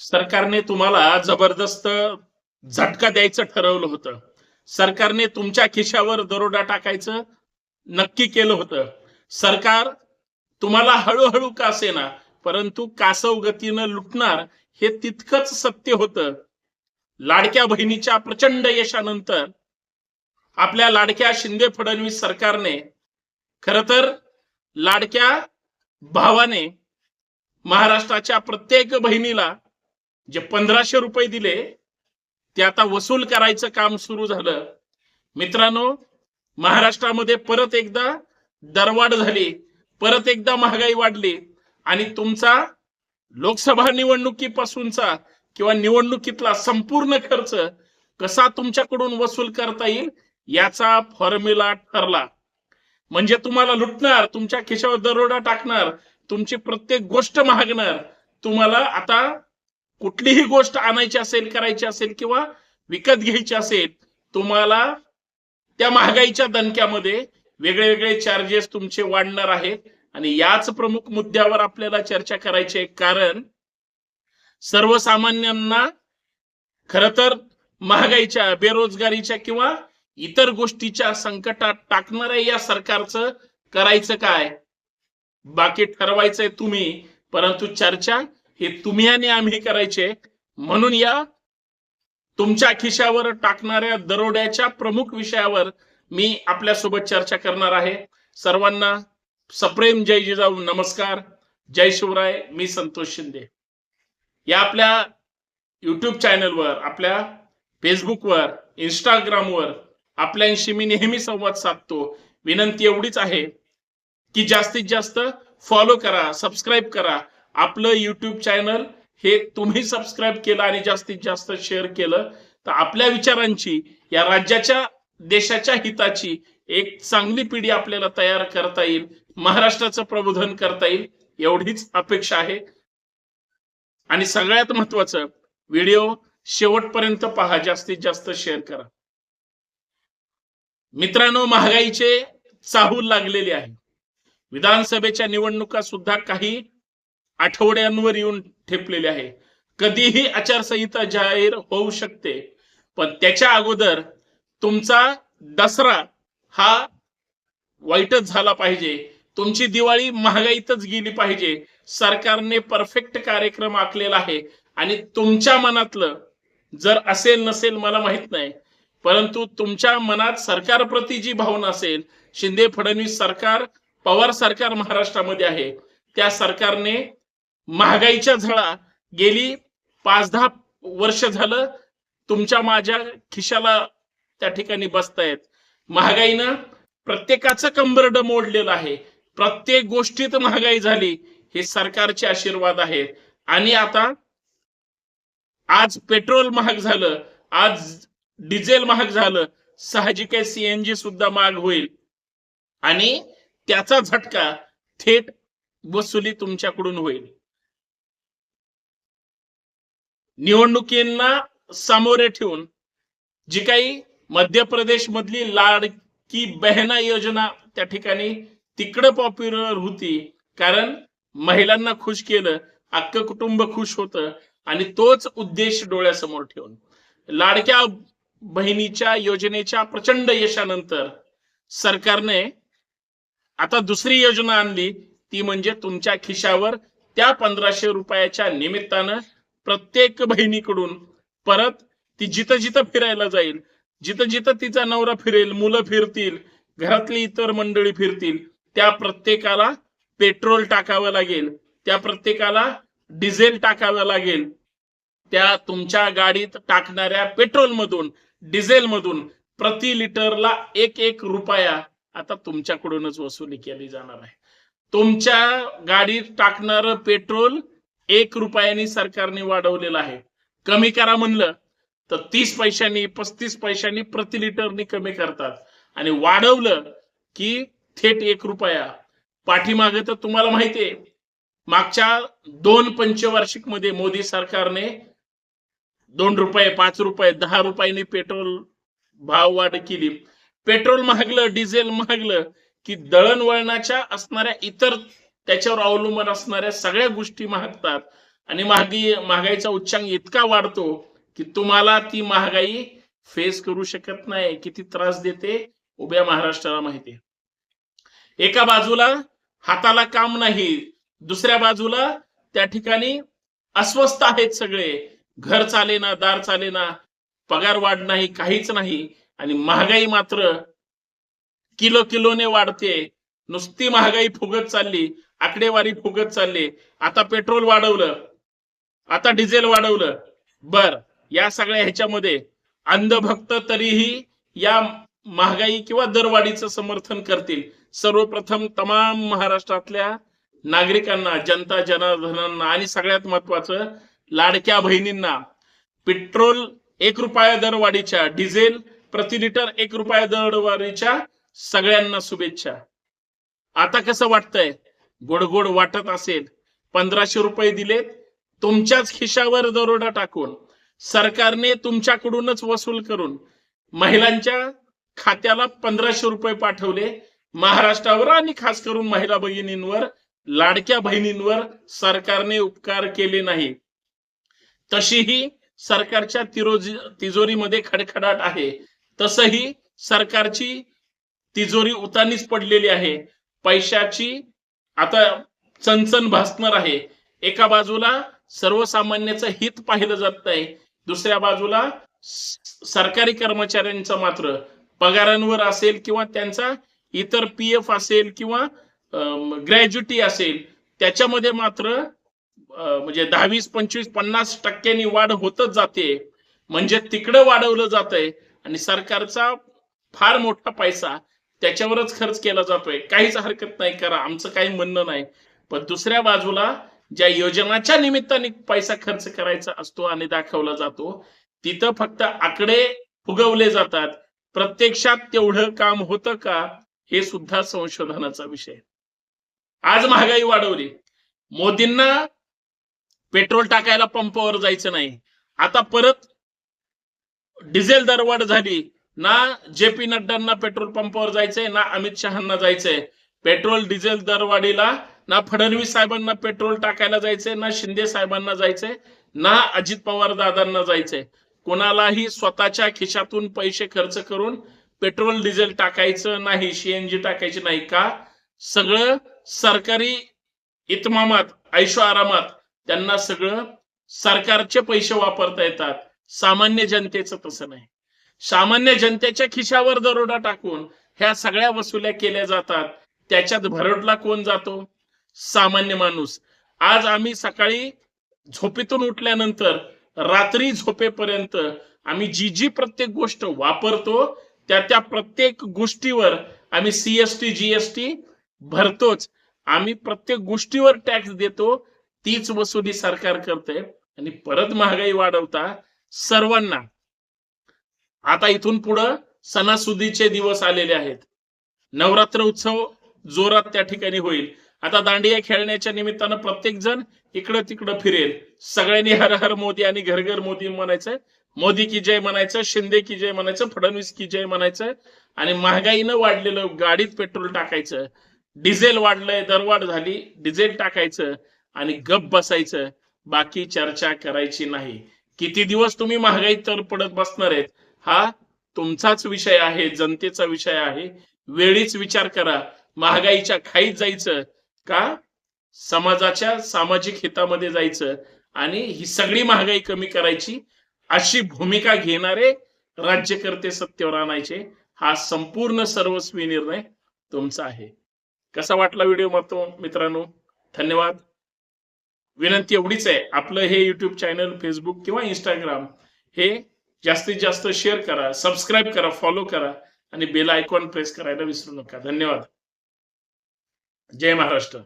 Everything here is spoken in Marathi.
सरकारने तुम्हाला जबरदस्त झटका द्यायचं ठरवलं होतं. सरकारने तुमच्या खिशावर दरोडा टाकायचं नक्की केलं होतं. सरकार तुम्हाला हळूहळू का असेना परंतु कासव गतीनं लुटणार हे तितकंच सत्य होतं. लाडक्या बहिणीच्या प्रचंड यशानंतर आपल्या लाडक्या शिंदे फडणवीस सरकारने खर तर लाडक्या भावाने महाराष्ट्राच्या प्रत्येक बहिणीला जे पंधराशे रुपये दिले ते आता वसूल करायचं काम सुरू झालं. मित्रांनो महाराष्ट्रामध्ये परत एकदा दरवाढ झाली परत एकदा महागाई वाढली आणि तुमचा लोकसभा निवडणुकीपासूनचा किंवा निवडणुकीतला संपूर्ण खर्च कसा तुमच्याकडून वसूल करता येईल याचा फॉर्म्युला ठरला. म्हणजे तुम्हाला लुटणार तुमच्या खिशावर दरोडा टाकणार तुमची प्रत्येक गोष्ट मागणार तुम्हाला आता कुठलीही गोष्ट आणायची असेल करायची असेल किंवा विकत घ्यायची असेल तुम्हाला त्या महागाईच्या दणक्यामध्ये वेगळे वेगळे चार्जेस तुमचे वाढणार आहेत. आणि याच प्रमुख मुद्द्यावर आपल्याला चर्चा करायची आहे. कारण सर्वसामान्यांना खर तर महागाईच्या बेरोजगारीच्या किंवा इतर गोष्टीच्या संकटात टाकणाऱ्या या सरकारचं करायचं काय? बाकी ठरवायचंय तुम्ही. परंतु चर्चा हे तुम्ही आणि आम्ही करायचे. म्हणून या तुमच्या खिशावर टाकणाऱ्या दरोड्याच्या प्रमुख विषयावर मी आपल्यासोबत चर्चा करणार आहे. सर्वांना सप्रेम जय जिजाऊ नमस्कार. जय शिवराय मी संतोष शिंदे. या आपल्या युट्यूब चॅनलवर आपल्या फेसबुकवर इंस्टाग्रामवर आपल्याशी मी नेहमी संवाद साधतो. विनंती एवढीच आहे की जास्तीत जास्त फॉलो करा सबस्क्राईब करा. आपलं युट्यूब चॅनल हे तुम्ही सबस्क्राईब केलं आणि जास्तीत जास्त शेअर केलं तर आपल्या विचारांची या राज्याच्या देशाच्या हिताची एक चांगली पिढी आपल्याला तयार करता येईल महाराष्ट्राचं प्रबोधन करता येईल एवढीच अपेक्षा आहे. आणि सगळ्यात महत्वाचं व्हिडिओ शेवटपर्यंत पहा जास्तीत जास्त शेअर करा. मित्रांनो महागाईचे चाहूल लागलेले आहे. विधानसभेच्या निवडणुका सुद्धा काही आठवड्यांवर येऊन ठेपलेले आहे. कधीही आचारसंहिता जाहीर होऊ शकते पण त्याच्या अगोदर तुमचा दसरा हा वाईटच झाला पाहिजे. तुमची दिवाळी महागाईतच गेली पाहिजे. सरकारने परफेक्ट कार्यक्रम आखलेला आहे. आणि तुमच्या मनातलं जर असेल नसेल मला माहीत नाही परंतु तुमच्या मनात सरकारप्रती जी भावना असेल शिंदे फडणवीस सरकार पवार सरकार महाराष्ट्रामध्ये आहे. त्या सरकारने महागाईच्या झळा. गेली पाच दहा वर्ष झालं तुमच्या माझ्या खिशाला त्या ठिकाणी बसतायत. महागाईनं प्रत्येकाचं कंबरड मोडलेलं आहे. प्रत्येक गोष्टीत महागाई झाली हे सरकारचे आशीर्वाद आहेत. आणि आता आज पेट्रोल महाग झालं आज डिझेल महाग झालं साहजिक आहे सीएनजी सुद्धा महाग होईल. आणि त्याचा झटका थेट वसुली तुमच्याकडून होईल. निवडणुकींना सामोरे ठेवून जी काही मध्य प्रदेश मधली लाडकी बहना योजना त्या ठिकाणी तिकडं पॉप्युलर होती. कारण महिलांना खुश केलं अख्खं कुटुंब खुश होतं आणि तोच उद्देश डोळ्यासमोर ठेवून. लाडक्या बहिणीच्या योजनेच्या प्रचंड यशानंतर सरकारने आता दुसरी योजना आणली. ती म्हणजे तुमच्या खिशावर त्या पंधराशे रुपयाच्या निमित्तानं प्रत्येक बहिणीकडून परत ती जिथं जिथं फिरायला जाईल जिथं जिथं तिचा नवरा फिरेल मुलं फिरतील घरातली इतर मंडळी फिरतील त्या प्रत्येकाला पेट्रोल टाकावं लागेल त्या प्रत्येकाला डिझेल टाकावं लागेल त्या तुमच्या गाडीत टाकणाऱ्या पेट्रोल मधून डिझेल मधून प्रति लिटरला एक एक रुपया आता तुमच्याकडूनच वसुली केली जाणार आहे. तुमच्या गाडीत टाकणार पेट्रोल एक रुपयानी सरकारने वाढवलेलं आहे. कमी करा म्हणलं तर तीस पैशांनी पस्तीस पैशांनी प्रति लिटरनी कमी करतात. आणि वाढवलं की थेट एक रुपया. पाठीमागे तर तुम्हाला माहितीये मागच्या दोन पंचवार्षिकमध्ये मोदी सरकारने दोन रुपये पाच रुपये दहा रुपयांनी पेट्रोल भाव वाढ केली. पेट्रोल महागलं डिझेल महागलं की दळणवळणाच्या असणाऱ्या इतर त्याच्यावर अवलंबून असणाऱ्या सगळ्या गोष्टी महागतात. आणि महागी महागाईचा उच्चांक इतका वाढतो की तुम्हाला ती महागाई फेस करू शकत नाही. किती त्रास देते उभ्या महाराष्ट्राला माहिती एका बाजूला हाताला काम नाही दुसऱ्या बाजूला त्या ठिकाणी अस्वस्थ आहेत सगळे. घर चालेना दार चालेना पगार वाढ नाही काहीच नाही. आणि महागाई मात्र किलो किलोने वाढते. नुसती महागाई फुगत चालली आकडेवारी फुगत चालली. आता पेट्रोल वाढवलं. आता डिझेल वाढवलं. बर या सगळ्या ह्याच्यामध्ये अंधभक्त तरीही या महागाई किंवा दरवाढीचं समर्थन करतील. सर्वप्रथम तमाम महाराष्ट्रातल्या नागरिकांना जनता जनार्दनांना आणि सगळ्यात महत्वाचं लाडक्या बहिणींना पेट्रोल एक रुपया दरवाढीच्या डिझेल प्रति लिटर एक रुपया दरवाढीच्या सगळ्यांना शुभेच्छा. आता कसं वाटतंय? गोडगोड वाटत असेल पंधराशे रुपये दिलेत तुमच्याच खिशावर दरोडा टाकून सरकारने तुमच्याकडूनच वसूल करून महिलांच्या खात्याला पंधराशे रुपये पाठवले महाराष्ट्रावर आणि खास करून महिला भगिनींवर लाडक्या बहिणींवर सरकारने उपकार केले नाही. तशीही सरकारच्या तिरोजी तिजोरीमध्ये खडखडाट आहे. तसही सरकारची तिजोरी उतानीच पडलेली आहे. पैशाची आता चणचण भासणार आहे. एका बाजूला सर्वसामान्याचं हित पाहिलं जात आहे दुसऱ्या बाजूला सरकारी कर्मचाऱ्यांचं मात्र पगारांवर असेल किंवा त्यांचा इतर पी एफ असेल किंवा ग्रॅज्युटी असेल त्याच्यामध्ये मात्र म्हणजे दहावीस पंचवीस पन्नास टक्क्यांनी वाढ होतच जाते. म्हणजे तिकडं वाढवलं जातंय आणि सरकारचा फार मोठा पैसा त्याच्यावरच खर्च केला जातोय. काहीच हरकत नाही करा. आमचं काही म्हणणं नाही. पण दुसऱ्या बाजूला ज्या योजनाच्या निमित्ताने पैसा खर्च करायचा असतो आणि दाखवला जातो तिथं फक्त आकडे फुगवले जातात. प्रत्यक्षात तेवढं काम होतं का हे सुद्धा संशोधनाचा विषय. आज महागाई वाढवली. मोदींना पेट्रोल टाकायला पंपावर जायचं नाही. आता परत डिझेल दरवाढ झाली. ना जे पी नड्डांना पेट्रोल पंपावर जायचंय ना अमित शहाना जायचंय. पेट्रोल डिझेल दरवाढीला ना फडणवीस साहेबांना पेट्रोल टाकायला जायचंय ना शिंदे साहेबांना जायचंय ना अजित पवार दादांना जायचंय. कोणालाही स्वतःच्या खिशातून पैसे खर्च करून पेट्रोल डिझेल टाकायचं नाही सीएनजी टाकायची नाही का? सगळं सरकारी इतमामात ऐशो आरामात त्यांना सगळं सरकारचे पैसे वापरता येतात. सामान्य जनतेचं तसं नाही. सामान्य जनतेच्या खिशावर दरोडा टाकून ह्या सगळ्या वसुल्या केल्या जातात. त्याच्यात भरडला कोण जातो? सामान्य माणूस. आज आम्ही सकाळी झोपेतून उठल्यानंतर रात्री झोपेपर्यंत आम्ही जी जी प्रत्येक गोष्ट वापरतो त्या त्या प्रत्येक गोष्टीवर आम्ही सीएसटी जीएसटी भरतोच. आम्ही प्रत्येक गोष्टीवर टॅक्स देतो तीच वसुली सरकार करते आणि परत महागाई वाढवता सर्वांना. आता इथून पुढं सणासुदीचे दिवस आलेले आहेत. नवरात्र उत्सव जोरात त्या ठिकाणी होईल. आता दांडिया खेळण्याच्या निमित्तानं प्रत्येक जण इकडं तिकडं फिरेल. सगळ्यांनी हर हर मोदी आणि घर घर मोदी म्हणायचं मोदी की जय म्हणायचं शिंदे की जय म्हणायचं फडणवीस की जय म्हणायचं आणि महागाईनं वाढलेलं गाडीत पेट्रोल टाकायचं डिझेल वाढलंय दरवाढ झाली डिझेल टाकायचं आणि गप बसायचं. बाकी चर्चा करायची नाही. किती दिवस तुम्ही महागाईत तर पडत बसणार आहेत? हा तुमचाच विषय आहे जनतेचा विषय आहे. वेळीच विचार करा. महागाईच्या खाईत जायचं का? समाजाच्या सामाजिक हितामध्ये जायचं आणि ही सगळी महागाई कमी करायची. अशी भूमिका घेणारे राज्यकर्ते सत्तेवर आणायचे. हा संपूर्ण सर्वस्वी निर्णय तुमचा आहे. कसा वाटला व्हिडिओ मतो मित्रांनो? धन्यवाद. विनंती एवढीच आहे. आपलं हे युट्यूब चॅनल फेसबुक किंवा इंस्टाग्राम हे जास्तीत जास्त शेअर करा सबस्क्राईब करा फॉलो करा आणि बेल आयकॉन प्रेस करायला विसरू नका. धन्यवाद. जय महाराष्ट्र.